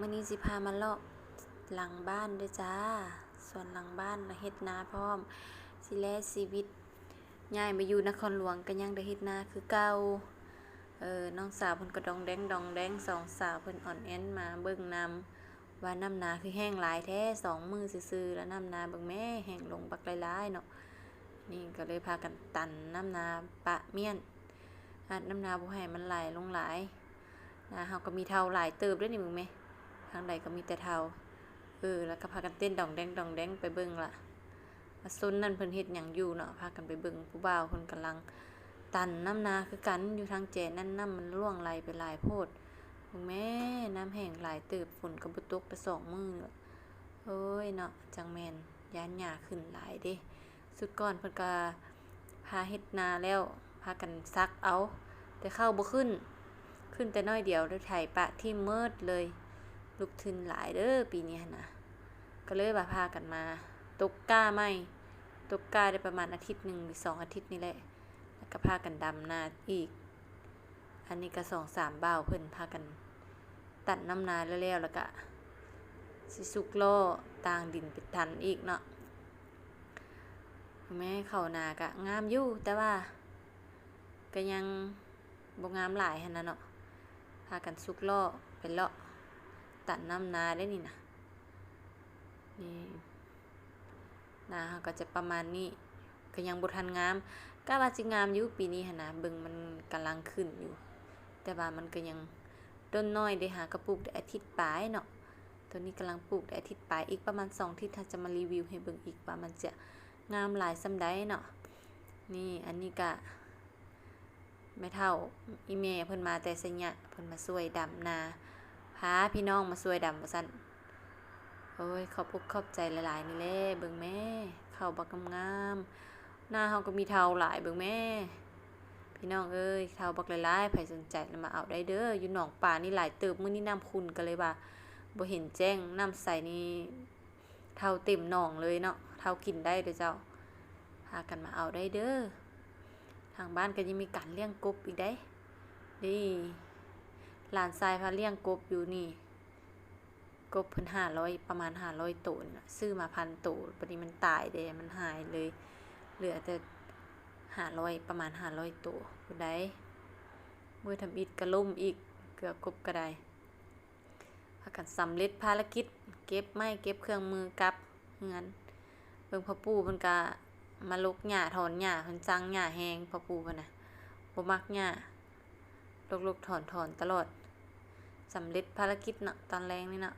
มื้อนี้สิพามาเลาะหลังบ้านด้อจ้า ส่วนหลังบ้านน่ะเฮ็ดนาพร้อม สิแลชีวิตย้ายมาอยู่นครหลวงก็ยังได้เฮ็ดนาคือเก่าเออน้องสาวเพิ่นก็ดองแดงดองแดงสองสาวเพิ่นอ่อนแอนมาเบิ่งนำว่าน้ำนาคือแห้งหลายแท้สองมือซื่อๆแล้วน้ำนาเบิ่งแม่แห้งลงบักหลายๆเนาะนี่ก็เลยพากันตันน้ำนาปะเมียนอัดน้ำนาบ่ให้มันไหลลงหลายนาเฮาก็มีเท่าหลายเติบด้วยนี่มึงแม่างใดก็มีแต่เทาเออ แล้วก็พากันเต้นดองแดงดองแดงไปเบิ่งล่ะว่าซุนนั่นเพิ่นเฮ็ดหยังอยู่เนาะพากันไปเบิ่งผู้บ่าวเพิ่นกำลัง ตันน้ำนาคือกันอยู่ทางแจนั่นน้ำมันร่วงไหลไปหลายโพดมึงแม่น้ำแห้งหลายเติบฝนก็บ่ตกไปสองมือแล้วเอ้ยเนาะจังแมนยานหญ้าขึ้นหลายเด้สุดก่อนเพิ่นก็พาเฮ็ดนาแล้วพากันซักเอา แต่เข้าบ่ขึ้น ขึ้นแต่น้อยเดียวแล้วไถปะที่มืดเลย ลูกทุนหลายเด้อปีนี้นะก็เลยว่าพากันมา ตกก้าไหมตกก้าได้ประมาณอาทิตย์หนึ่งหรือสองอาทิตย์นี่แหละแล้วก็พากันดำนาอีก อันนี้ก็สองสามเบ่าเพิ่นพากัน ตัดน้ำนาแล้วแล้วก็สิสุกล่อต่างดินไปทันอีกเนาะแม่เขานากะงามอยู่แต่ว่า ก็ยังบ่งามหลายหันนะเนาะพากันสุกล่อไปเลาะ ตัดน้ำนาได้นี่นะนี่นาก็จะประมาณนี้ก็ยังบ่ทันงามก็ว่าสิงามอยู่ปีนี้หันะเบิ่งมันกำลังขึ้นอยู่ แต่ว่ามันก็ยังต้นน้อยได้หากระปลูกได้อาทิตย์ปลายเนาะตัวนี้กำลังปลูกได้อาทิตย์ปลายอีกประมาณ2อาทิตย์ถ้าจะมารีวิวให้เบิ่งอีกว่ามันจะงามหลายสำได้เนาะนี่อันนี้ก็ไม่เท่าอีเมเพิ่นมาแต่สัญญะเพิ่นมาช่วยดำนา พาพี่น้องมาช่วยดำว่าซั่นโอ้ยขอบอกขอบใจหลายๆนี่แหละเบิ่งแม่เข้าบักงามหน้าเฮาก็มีเทาหลายเบิ่งแม่ พี่น้องเอ้ยเทาบักหลายๆไผสนใจมาเอาได้เด้ออยู่หนองป่านี่หลายเติบมื้อนี้น้ำขุ่นก็เลยว่าบ่เห็นแจ้งน้ำใสนี่เทาเต็มหนองเลยเนาะเทากินได้เด้อเจ้าพากันมาเอาได้เด้อทางบ้านก็ยังมีการเลี้ยงกบอีกได้นี่ หลานทรายพาเลี้ยงกบอยู่นี่กบเพิ่นห้าร้อยประมาณห้าร้อยตัวน่ซื้อมาพันตัวปนี้มันตายเดมันหายเลย เหลือแต่ห้าร้อยประมาณห้าร้อยตัวผู้ใดมือทำอิดกระล่มอีกเกือบกบก็ได้พากันสำเร็จภารกิจ เก็บไม้เก็บเครื่องมือกลับเงินเบิ่งพ่อปู่เพิ่นก็มาลุกหญ้าถอนหญ้าเพิ่นสั่งหญ้าแห้งพ่อปู่เพิ่นน่ะบ่มักหญ้า ลกๆถอนๆตลอดสำเร็จภารกิจเนาะตอนแรงนี่เนาะ